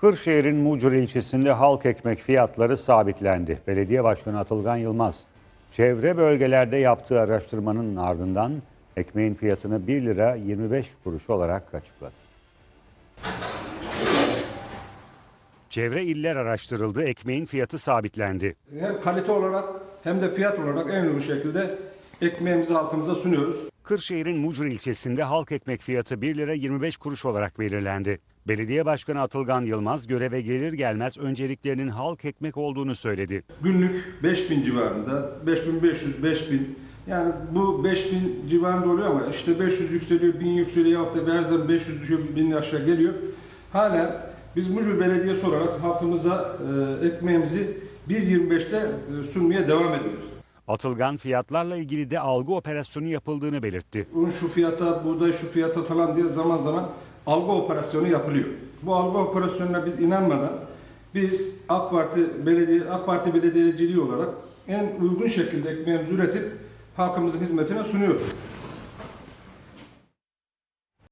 Kırşehir'in Mucur ilçesinde halk ekmek fiyatları sabitlendi. Belediye Başkanı Atılgan Yılmaz, çevre bölgelerde yaptığı araştırmanın ardından ekmeğin fiyatını 1 lira 25 kuruş olarak açıkladı. Çevre iller araştırıldı, ekmeğin fiyatı sabitlendi. Hem kalite olarak hem de fiyat olarak en uygun şekilde ekmeğimizi halkımıza sunuyoruz. Kırşehir'in Mucur ilçesinde halk ekmek fiyatı 1 lira 25 kuruş olarak belirlendi. Belediye Başkanı Atılgan Yılmaz göreve gelir gelmez önceliklerinin halk ekmek olduğunu söyledi. Günlük 5000 civarında, 5500, 5000 yani bu 5000 civarında oluyor ama işte 500 yükseliyor, 1000 yükseliyor, hatta bazen 500 düşüyor, 1000 aşağı geliyor. Hala biz Mucur Belediyesi olarak halkımıza e, ekmeğimizi 1.25'te e, sunmaya devam ediyoruz. Atılgan fiyatlarla ilgili de algı operasyonu yapıldığını belirtti. Un şu fiyata, buğday şu fiyata falan diye zaman zaman algı operasyonu yapılıyor. Bu algı operasyonuna biz inanmadan biz AK Parti belediye AK Parti belediyeciliği olarak en uygun şekilde ekmeğimizi üretip halkımızın hizmetine sunuyoruz.